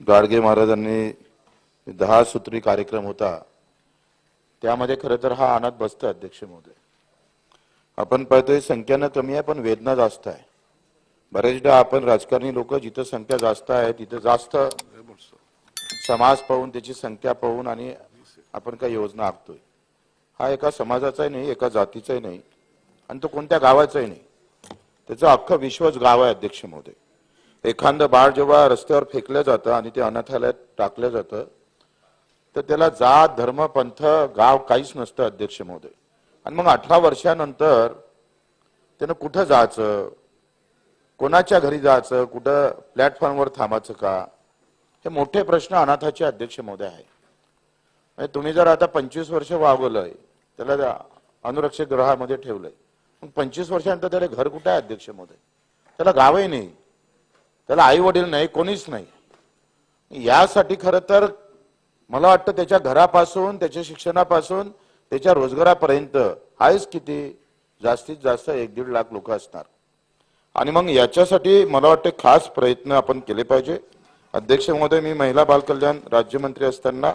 गाडगे महाराजांनी दहा सूत्री कार्यक्रम होता. त्यामध्ये खरं तर हा अनाथ बसतो अध्यक्ष महोदय. आपण पाहतोय संख्यानं कमी आहे पण वेदना जास्त आहे. बरेचदा आपण राजकारणी लोक जिथं संख्या जास्त आहे तिथं जास्त समाज पाहून त्याची संख्या पाहून आणि आपण काही योजना आखतोय. हा एका समाजाचाही नाही एका जातीचाही नाही आणि तो कोणत्या गावाचाही नाही. त्याचं अख्खं विश्वच गाव आहे अध्यक्ष महोदय. एखादं बाळ जेव्हा रस्त्यावर फेकलं जातं आणि ते अनाथालयात टाकलं जातं तर त्याला जात धर्म पंथ गाव काहीच नसतं अध्यक्ष महोदय. आणि मग अठरा वर्षानंतर त्यानं कुठं जायचं? कोणाच्या घरी जायचं? कुठं प्लॅटफॉर्मवर थांबायचं का? हे मोठे प्रश्न अनाथाचे अध्यक्ष महोदय आहे. म्हणजे तुम्ही जर आता पंचवीस वर्ष वागवलंय त्याला अनुरक्षित गृहामध्ये ठेवलंय मग पंचवीस वर्षानंतर त्याला घर कुठं आहे अध्यक्ष महोदय? त्याला गावही नाही. त्याला आई वडील नाही कोणीच नाही. यासाठी खरं तर मला वाटतं त्याच्या घरापासून त्याच्या शिक्षणापासून त्याच्या रोजगारापर्यंत आहेच किती? जास्तीत जास्त एक दीड लाख लोक असणार. आणि मग याच्यासाठी मला वाटतं खास प्रयत्न आपण केले पाहिजे. अध्यक्ष महोदय मी महिला बालकल्याण राज्यमंत्री असताना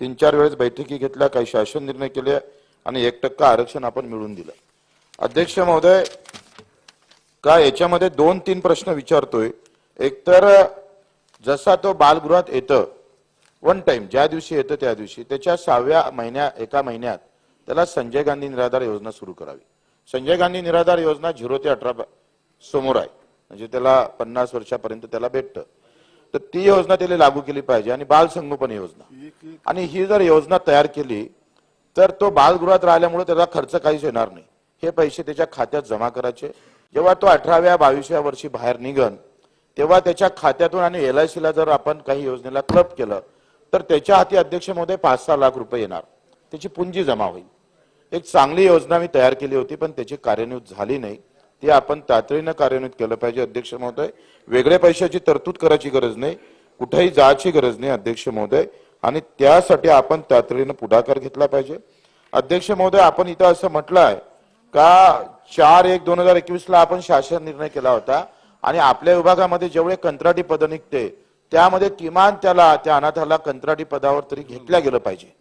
तीन चार वेळेस बैठकी घेतल्या काही शासन निर्णय केले आणि एक टक्का आरक्षण आपण मिळवून दिलं. अध्यक्ष महोदय का याच्यामध्ये दोन तीन प्रश्न विचारतोय? एकतर जसा तो बालगृहात येतं वन टाइम ज्या दिवशी येतं त्या दिवशी त्याच्या सहाव्या महिन्या एका महिन्यात त्याला संजय गांधी निराधार योजना सुरू करावी. संजय गांधी निराधार योजना झिरो ते अठरा समोर आहे. म्हणजे त्याला पन्नास वर्षापर्यंत त्याला भेटतं. तर ती योजना त्याला लागू केली पाहिजे आणि बाल संगोपन योजना. आणि ही जर योजना तयार केली तर तो बालगृहात राहिल्यामुळे त्याला खर्च काहीच येणार नाही. हे पैसे त्याच्या खात्यात जमा करायचे. जेव्हा तो अठराव्या बावीसव्या वर्षी बाहेर निघन तेव्हा त्याच्या खात्यातून आणि एल आय सीला जर आपण काही योजनेला क्लब केलं तर त्याच्या हाती अध्यक्ष महोदय पाच सहा लाख रुपये येणार. त्याची पुंजी जमा होईल. एक चांगली योजना मी तयार केली होती पण त्याची कार्यान्वित झाली नाही. ती आपण तातडीनं कार्यान्वित केलं पाहिजे अध्यक्ष महोदय. वेगळ्या पैशाची तरतूद करायची गरज नाही. कुठेही जायची गरज नाही अध्यक्ष महोदय. आणि त्यासाठी आपण तातडीनं पुढाकार घेतला पाहिजे. अध्यक्ष महोदय आपण इथं असं म्हटलं आहे का चार एक दोन हजार एकवीसला आपण शासन निर्णय केला होता. आणि आपल्या विभागामध्ये जेवढे कंत्राटी पद निघते त्यामध्ये किमान त्याला त्या अनाथाला कंत्राटी पदावर तरी घेतल्या गेलं पाहिजे.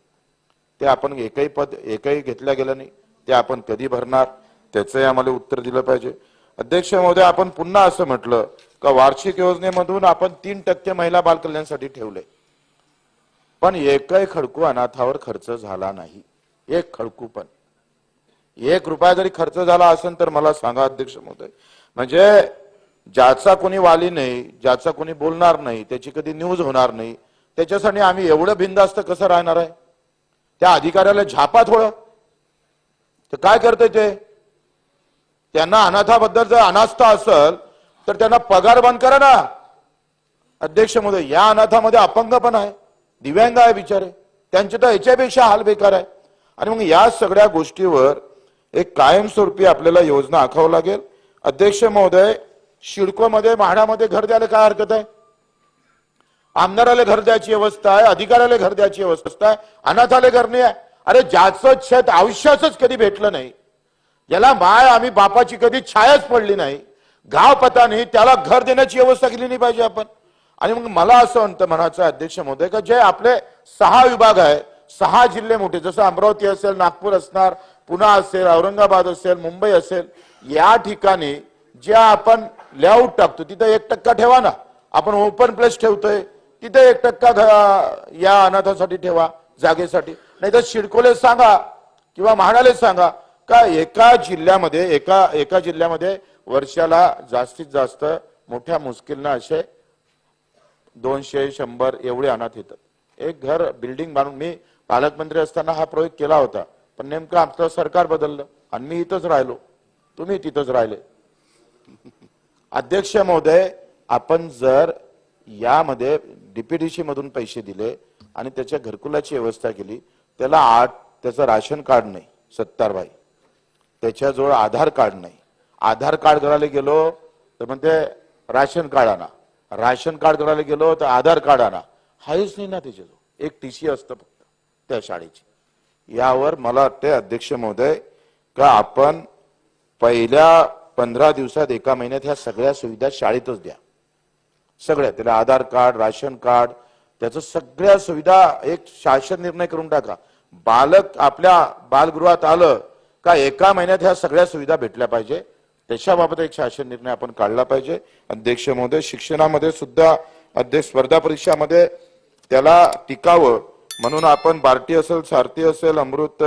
ते आपण एकही पद एकही घेतल्या गेलं नाही ते आपण कधी भरणार त्याचंही आम्हाला उत्तर दिलं पाहिजे. अध्यक्ष महोदय आपण पुन्हा असं म्हटलं का वार्षिक योजनेमधून आपण तीन टक्के महिला बालकल्याणसाठी ठेवले. पण एकही खडकू अनाथावर खर्च झाला नाही. एक खडकू पण. एक रुपया जरी खर्च झाला असेल तर मला सांगा अध्यक्ष महोदय. म्हणजे ज्याचा कोणी वाली नाही ज्याचा कोणी बोलणार नाही त्याची कधी न्यूज होणार नाही त्याच्यासाठी आम्ही एवढं बिंदास्त कसं राहणार आहे? त्या अधिकाऱ्याला झापा थोडं. तर काय करते ते? त्यांना अनाथाबद्दल जर अनास्था असेल तर त्यांना पगार बंद करा ना. अध्यक्ष महोदय या अनाथामध्ये अपंग पण आहे दिव्यांग आहे बिचारे. त्यांचे तर याच्यापेक्षा हाल बेकार आहे. आणि मग या सगळ्या गोष्टीवर एक कायमस्वरूपी आपल्याला योजना आखावं लागेल. अध्यक्ष महोदय शिडकोमध्ये म्हाडामध्ये घर द्यायला काय हरकत आहे? आमदाराला घर द्यायची व्यवस्था आहे अधिकाऱ्याला घर द्यायची व्यवस्था आहे अनाथाला घर नाही आहे. अरे ज्याचं छत आयुष्याचंच कधी भेटलं नाही. ज्याला माय आम्ही बापाची कधी छायाच पडली नाही. गाव पता नाही त्याला घर देण्याची व्यवस्था केली नाही पाहिजे आपण. आणि मग मला असं म्हणतं म्हणायचं अध्यक्ष महोदय का जे आपले सहा विभाग आहे सहा जिल्हे मोठे जसं अमरावती असेल नागपूर असणार पुणे असेल औरंगाबाद असेल मुंबई असेल या ठिकाणी ज्या आपण लेआउट टाकतो. तिथं एक टक्का ठेवा ना. आपण ओपन प्लेस ठेवतोय. तिथे एक टक्का या अनाथासाठी ठेवा जागेसाठी. नाही तर शिडकोले सांगा किंवा म्हाडाले सांगा का एका जिल्ह्यामध्ये एका एका जिल्ह्यामध्ये वर्षाला जास्तीत जास्त मोठ्या मुश्किलनं असे दोनशे शंभर एवढे अनाथ येतात. एक घर बिल्डिंग बांधून मी पालकमंत्री असताना हा प्रयोग केला होता. पण नेमकं आमचं सरकार बदललं. आणि मी इथंच राहिलो. तुम्ही तिथंच राहिले. अध्यक्ष महोदय आपण जर यामध्ये डीपीडीसी मधून पैसे दिले आणि त्याच्या घरकुलाची व्यवस्था केली त्याला आठ त्याचं राशन कार्ड नाही सत्तारबाई. त्याच्याजवळ आधार कार्ड नाही. आधार कार्ड करायला गेलो तर म्हणते राशन कार्ड आणा. राशन कार्ड करायला गेलो तर आधार कार्ड आणा. हाच नाही ना त्याच्याजवळ. एक टी सी असतं फक्त त्या शाळेची. यावर मला वाटते अध्यक्ष महोदय का आपण पहिल्या पंधरा दिवसात एका महिन्यात ह्या सगळ्या सुविधा शाळेतच द्या. सगळ्या त्याला आधार कार्ड राशन कार्ड त्याचं सगळ्या सुविधा एक शासन निर्णय करून टाका. बालक आपल्या बालगृहात आलं का एका महिन्यात ह्या सगळ्या सुविधा भेटल्या पाहिजे. त्याच्याबाबत एक शासन निर्णय आपण काढला पाहिजे. अध्यक्ष महोदय शिक्षणामध्ये सुद्धा अध्यक्ष स्पर्धा परीक्षामध्ये त्याला टिकावं. म्हणून आपण बार्टी असेल सारथी असेल अमृत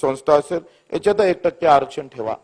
संस्था असेल याच्यात एक टक्के आरक्षण ठेवा.